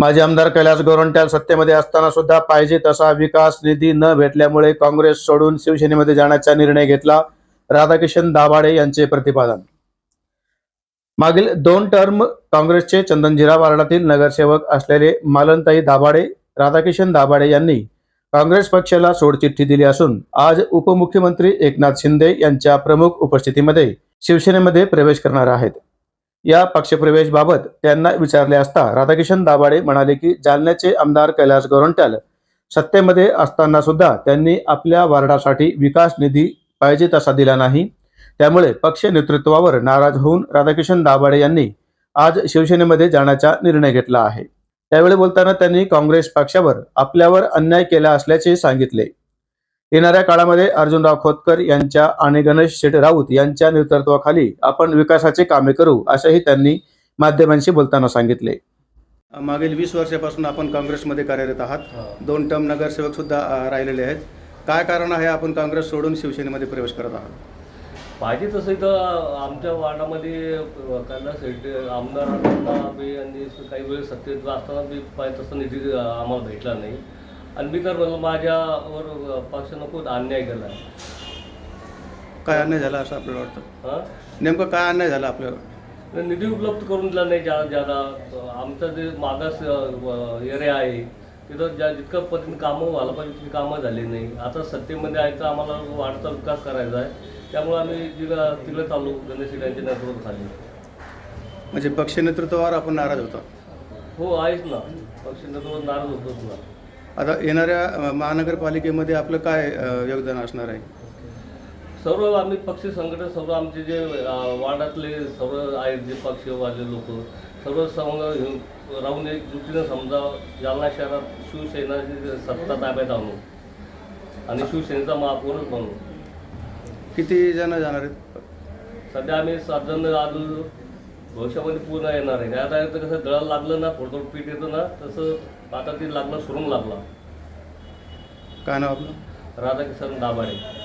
माजी आमदार कैलास गोरंट्याल सत्तेमध्ये असताना सुद्धा पाहिजे तसा विकास निधी न भेटल्यामुळे काँग्रेस सोडून शिवसेनेमध्ये जाण्याचा निर्णय घेतला. राधाकिशन दाभाडे यांचे प्रतिपादन. मागील दोन टर्म काँग्रेसचे चंदनजिरा वार्डातील नगरसेवक असलेले मालनताई दाभाडे राधाकिशन दाभाडे यांनी काँग्रेस पक्षाला सोडचिठ्ठी दिली असून आज उपमुख्यमंत्री एकनाथ शिंदे यांच्या प्रमुख उपस्थितीमध्ये शिवसेनेमध्ये प्रवेश करणार आहेत. या पक्षप्रवेशबाबत त्यांना विचारले असता राधाकिशन दाभाडे म्हणाले की जालन्याचे आमदार कैलास गोरंट्याल सत्तेमध्ये असताना सुद्धा त्यांनी आपल्या वार्डासाठी विकास निधी पाहिजे तसा दिला नाही. त्यामुळे पक्ष नेतृत्वावर नाराज होऊन राधाकिशन दाभाडे यांनी आज शिवसेनेमध्ये जाण्याचा निर्णय घेतला आहे. त्यावेळी बोलताना त्यांनी काँग्रेस पक्षावर आपल्यावर अन्याय केला असल्याचे सांगितले. येणाऱ्या काळामध्ये अर्जुनराव खोतकर यांच्या आणि गणेश शेठ राऊत यांच्या नेतृत्वाखाली आपण विकासाचे कामे करू असंही त्यांनी माध्यमांशी बोलताना सांगितले. मागील वीस वर्षापासून आपण काँग्रेसमध्ये कार्यरत आहात. दोन टर्म नगरसेवक सुद्धा राहिलेले आहेत. काय कारण आहे आपण काँग्रेस सोडून शिवसेनेमध्ये प्रवेश करत आहात? पाहिजे तसं इथं आमच्या वार्डामध्ये कैलास शेट्टी आमदार असताना बी आणि काही वेळेस सत्तेत असताना बी पाहिजे तसं निधी आम्हाला भेटला नाही. आणि मी म्हणलं माझ्यावर पक्षानं खूप अन्याय केला. काय अन्याय झाला असं आपल्याला वाटतं? हां? नेमकं काय अन्याय झाला आपल्यावर? निधी उपलब्ध करून दिला नाही ज्या ज्यादा आमचं जे मागास एरिया आहे तिथं ज्या जितकं पद्धतीने कामं व्हायला पाहिजे तितकी कामं झाली नाही. आता सत्तेमध्ये आहे तर आम्हाला वाढता विकास करायचा आहे? त्यामुळे आम्ही तिला तिकडे चालू गणेश यांच्या नेतृत्वाखाली म्हणजे पक्ष नेतृत्वावर आपण नाराज होता. हो आहेच ना. पक्ष नेतृत्व नाराज होतोच ना. आता येणाऱ्या महानगरपालिकेमध्ये आपलं काय योगदान असणार आहे? सर्व आम्ही पक्षी संघटन सर्व आमचे जे वार्डातले सर्व आहेत जे पक्षवाले लोक सर्व संघ राहून एक जुटीनं समजा जालना शहरात शिवसेनाची सत्ता ताब्यात आणू आणि शिवसेनेचा महापौरच बनू. किती जण जाणार आहेत? सध्या आम्ही सात जण आज भविष्यामध्ये पूर्ण येणार आहे. आता कसं दळायला लागलं ना थोडं थोडं पीठ येतं ना तसं आता ते लागलं सुरुंग लागला. काय नाव आपलं? राधाकिशन दाभाडे.